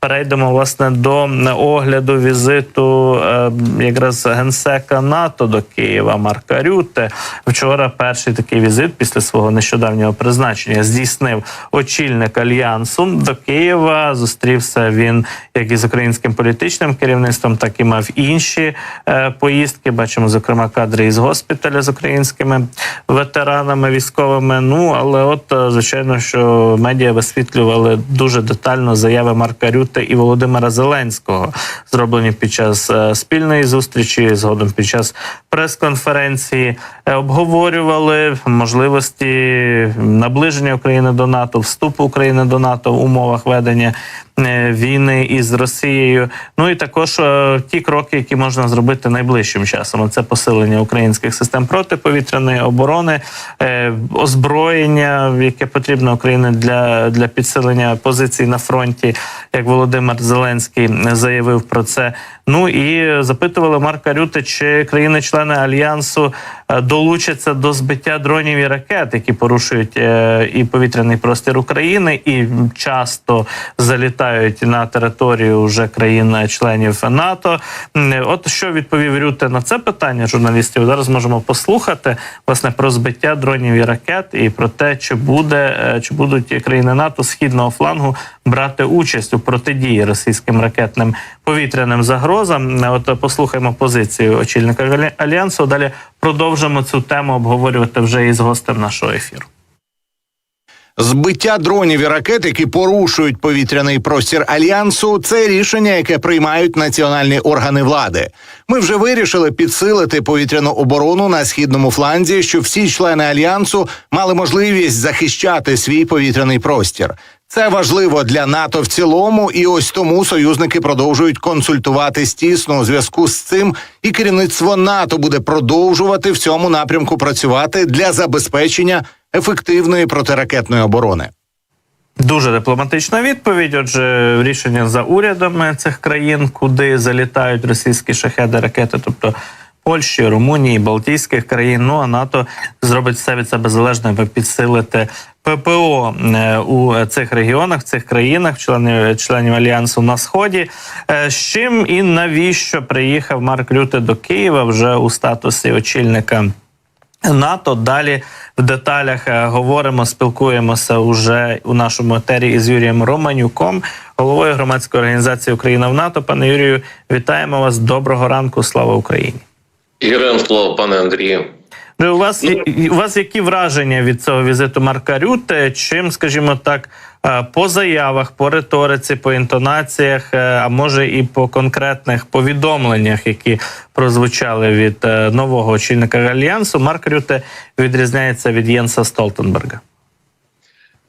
перейдемо власне до огляду візиту е, якраз генсека НАТО до Києва Марка Рюте. Вчора перший такий візит після свого нещодавнього призначення здійснив очільник альянсу до Києва. Зустрівся він як із українським політичним керівництвом, так і мав інші е, поїздки. Бачимо, зокрема, кадри із госпіталя з українськими ветеранами військовими. Ну але, от е, звичайно, що медіа висвітлювали дуже детально заяви Марка Рюте і Володимира Зеленського, зроблені під час е, спільної зустрічі, згодом під час прес-конференції, Е, обговорювали можливості наближення України до НАТО, вступу України до НАТО в умовах ведення е, війни із Росією. Ну і також ті кроки, які можна зробити найближчим часом. Це посилення українських систем протиповітряної оборони, озброєння, яке потрібно Україні для, для підсилення позицій на фронті, як Володимир Зеленський заявив про це. Ну і запитували Марка Рюте, чи країни-члени альянсу долучаться до збиття дронів і ракет, які порушують е, і повітряний простір України, і часто залітають на територію вже країн-членів НАТО. От що відповів Рюте на це питання журналістів. Зараз можемо послухати власне про збиття дронів і ракет, і про те, чи буде е, чи будуть країни НАТО східного флангу брати участь у протидії російським ракетним повітряним загрозам. Е, От послухаємо позицію очільника альянсу. Далі продовжимо цю тему обговорювати вже із гостем нашого ефіру. Збиття дронів і ракет, які порушують повітряний простір альянсу, це рішення, яке приймають національні органи влади. Ми вже вирішили підсилити повітряну оборону на східному фланзі, щоб всі члени альянсу мали можливість захищати свій повітряний простір. Це важливо для НАТО в цілому, і ось тому союзники продовжують консультуватись тісно у зв'язку з цим, і керівництво НАТО буде продовжувати в цьому напрямку працювати для забезпечення ефективної протиракетної оборони. Дуже дипломатична відповідь. Отже, рішення за урядами цих країн, куди залітають російські шахеди, ракети, тобто Польщі, Румунії, Балтійських країн. Ну а НАТО зробить все від себе залежне, аби підсилити ППО е, у цих регіонах, в цих країнах, членів членів альянсу на сході. Е, З чим і навіщо приїхав Марк Рюте до Києва вже у статусі очільника. НАТО далі в деталях е, говоримо, спілкуємося уже у нашому етері із Юрієм Романюком, головою громадської організації Україна в НАТО. Пане Юрію, вітаємо вас. Доброго ранку. Слава Україні. Героям слово, пане Андрію. Ну, У вас Ну, у вас які враження від цього візиту Марка Рюте? Чим, скажімо так, е, по заявах, по риториці, по інтонаціях, е, а може і по конкретних повідомленнях, які прозвучали від е, нового очільника альянсу, Марк Рюте відрізняється від Єнса Столтенберга.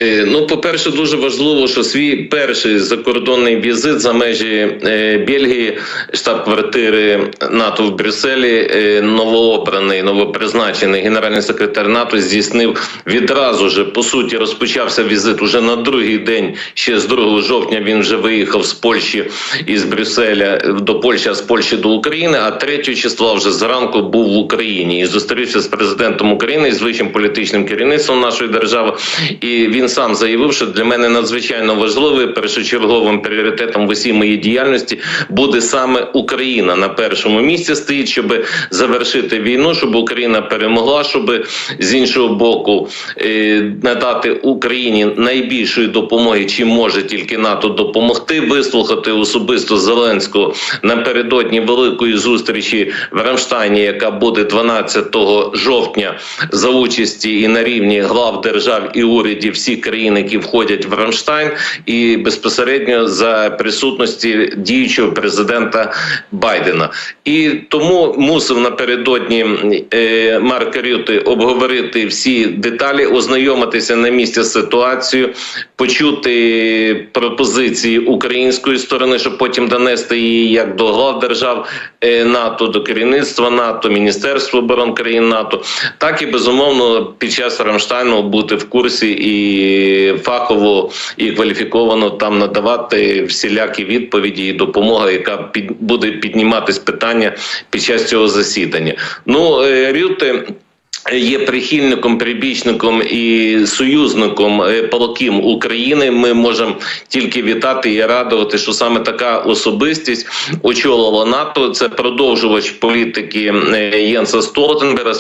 Е, Ну, по-перше, дуже важливо, що свій перший закордонний візит за межі е, Бельгії, штаб-квартири НАТО в Брюсселі, е, новообраний, новопризначений генеральний секретар НАТО здійснив відразу же. По суті, розпочався візит уже на другий день. Ще з 2 жовтня він вже виїхав з Польщі із Брюсселя до Польщі, а з Польщі до України. А 3 числа вже зранку був в Україні і зустрівся з президентом України і з вищим політичним керівництвом нашої держави. І він сам заявив, що для мене надзвичайно важливим першочерговим пріоритетом в усій моїй діяльності буде саме Україна на першому місці стоїть, щоб завершити війну, щоб Україна перемогла, щоб з іншого боку е, надати Україні найбільшої допомоги, чим може тільки НАТО допомогти, вислухати особисто Зеленського напередодні великої зустрічі в Рамштайні, яка буде 12 жовтня за участі і на рівні глав держав і урядів всіх країн, які входять в Рамштайн, і безпосередньо за присутності діючого президента Байдена. І тому мусив напередодні е, Марк Рюти обговорити всі деталі, ознайомитися на місці з ситуацією, почути пропозиції української сторони, щоб потім донести її як до глав держав е, НАТО, до керівництва НАТО, Міністерства оборон країн НАТО, так і безумовно під час Рамштайну бути в курсі і фахово і кваліфіковано там надавати всілякі відповіді і допомога, яка під буде підніматись питання під час цього засідання. Ну е, Рюте. Є прихильником, прибічником і союзником е, палким України. Ми можемо тільки вітати і радувати, що саме така особистість очолила НАТО. Це продовжувач політики е, Єнса Столтенбера,